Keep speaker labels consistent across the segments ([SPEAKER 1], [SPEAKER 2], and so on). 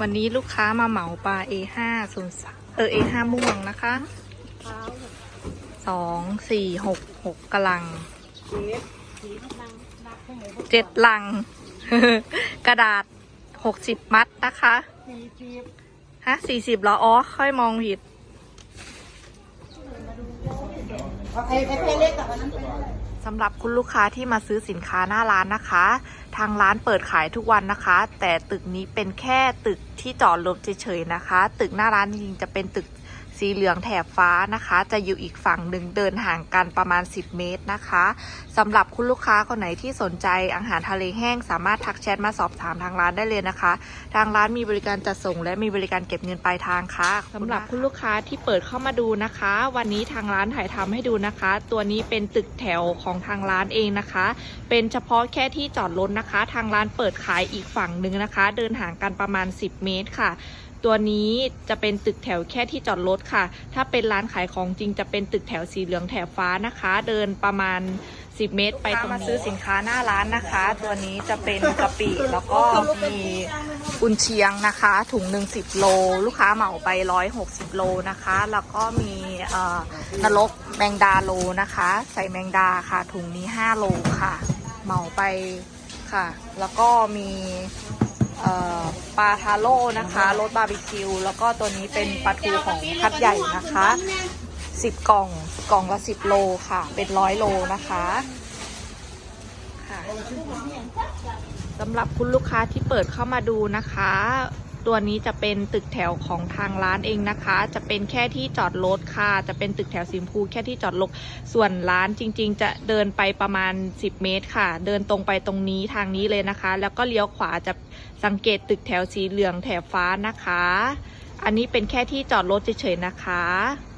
[SPEAKER 1] วันนี้ลูกค้ามาเหมาปลา A5 ศูนย์เออ A5 ม่วงนะคะสองสี่หกหกกะลัง
[SPEAKER 2] เจ็บสีกำลังรักให้หมู
[SPEAKER 1] เจ็ดลัง กระดาษหกสิบมัดนะคะฮะสี่สิบเหรออ๋อค่อยมองผิด
[SPEAKER 2] เอาไอ้ไอ้เพเล็กกับอันนั้นไป
[SPEAKER 1] สำหรับคุณลูกค้าที่มาซื้อสินค้าหน้าร้านนะคะ ทางร้านเปิดขายทุกวันนะคะ แต่ตึกนี้เป็นแค่ตึกที่จอดรถเฉยๆนะคะ ตึกหน้าร้านจริงๆจะเป็นตึก สีเหลืองแถบฟ้านะคะ จะอยู่อีกฝั่งหนึ่งเดินห่างกันประมาณ 10 เมตรนะคะสำหรับคุณลูกค้าคนไหนที่สนใจอาหารทะเลแห้ง สามารถทักแชทมาสอบถามทางร้านได้เลยนะคะ ทางร้านมีบริการจัดส่ง และมีบริการเก็บเงินปลายทางค่ะสำหรับคุณลูกค้าที่เปิดเข้ามาดูนะคะ วันนี้ทางร้านถ่ายทำให้ดูนะคะ ตัวนี้เป็นตึกแถวของทางร้านเองนะคะ เป็นเฉพาะแค่ที่จอดรถนะคะ ทางร้านเปิดขายอีกฝั่งหนึ่งนะคะ เดินห่างกันประมาณ 10 เมตรค่ะ ตัวนี้จะเป็นตึกแถวแค่ที่จอดรถค่ะ ถ้าเป็นร้านขายของจริงจะเป็นตึกแถวสีเหลืองแถบฟ้านะคะ เดินประมาณ 10 เมตร ไปตรงมาซื้อสินค้าหน้าร้านนะคะ ตัวนี้จะเป็นกะปิแล้วก็มีกุนเชียงนะคะ ถุงหนึ่งสิบโล ลูกค้าเหมาไป160โลนะคะ แล้วก็มีนรกแมงดาโลนะคะ ใส่แมงดาค่ะ ถุงนี้5โลค่ะ เหมาไปค่ะ แล้วก็มี ปลาทาโร่นะคะรสบาร์บีคิว แล้วก็ตัวนี้เป็นปลาทูของคัดใหญ่นะคะ 10 กล่องกล่องละ 10 โลค่ะ เป็นร้อยโลนะคะค่ะสำหรับคุณลูกค้าที่เปิดเข้ามาดูนะคะ ตัวนี้จะเป็นตึกแถวของทางร้านเองนะคะ จะเป็นแค่ที่จอดรถค่ะ จะเป็นตึกแถวสีชมพูแค่ที่จอดรถ ส่วนร้านจริง ๆ จะเดินไปประมาณ 10 เมตรค่ะ เดินตรงไปตรงนี้ทางนี้เลยนะคะ แล้วก็เลี้ยวขวาจะสังเกตตึกแถวสีเหลืองแถบฟ้านะคะ อันนี้เป็นแค่ที่จอดรถเฉยๆนะคะ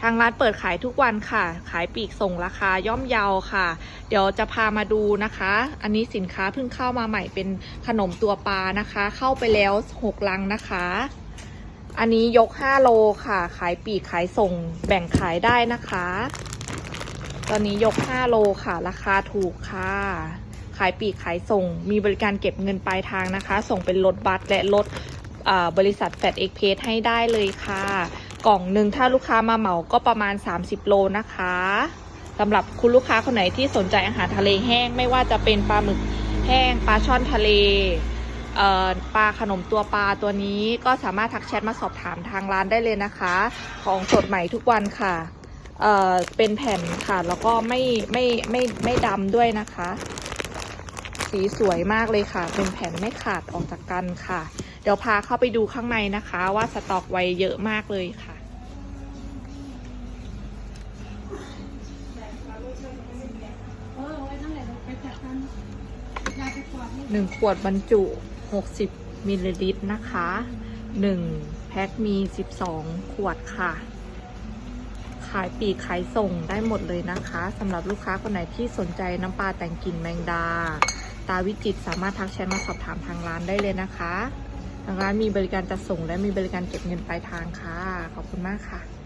[SPEAKER 1] ทางร้านเปิดขายทุกวันค่ะ ขายปีกส่งราคาย่อมเยาค่ะ เดี๋ยวจะพามาดูนะคะ อันนี้สินค้าเพิ่งเข้ามาใหม่เป็นขนมตัวปลานะคะ เข้าไปแล้ว6ลังนะคะ อันนี้ยก5โลค่ะ ขายปีกขายส่งแบ่งขายได้นะคะ ตอนนี้ยก5โลค่ะ ราคาถูกค่ะ ขายปีกขายส่ง มีบริการเก็บเงินปลายทางนะคะ ส่งเป็นรถบัสและรถบริษัทแฟดเอ็กเพสให้ได้เลยค่ะ กล่องหนึ่งถ้าลูกค้ามาเหมาก็ประมาณ 30 โลนะคะสำหรับคุณลูกค้าคนไหนที่สนใจอาหารทะเลแห้ง ไม่ว่าจะเป็นปลาหมึกแห้งปลาช่อนทะเลเปลาขนมตัวปลาตัวนี้ก็สามารถทักแชทมาสอบถามทางร้านได้เลยนะคะ ของสดใหม่ทุกวันค่ะเเป็นแผ่นค่ะ แล้วก็ไม่ไม่ไม่ไม่ดำด้วยนะคะ สีสวยมากเลยค่ะ เป็นแผ่นไม่ขาดออกจากกันค่ะ เดี๋ยวพาเข้าไปดูข้างในนะคะ ว่าสต็อกไว้เยอะมากเลยค่ะ
[SPEAKER 2] หนึ่
[SPEAKER 1] งขวดบรรจุ 60 มิลลิลิตรนะคะ 1 แพ็คมี 12 ขวดค่ะขายปีกขายส่งได้หมดเลยนะคะสำหรับลูกค้าคนไหนที่สนใจน้ำปลาแต่งกลิ่นแมงดา ตาวิจิตสามารถทักแชทมาสอบถามทางร้านได้เลยนะคะ ทางร้านมีบริการจัดส่งและมีบริการเก็บเงินปลายทางค่ะ ขอบคุณมากค่ะ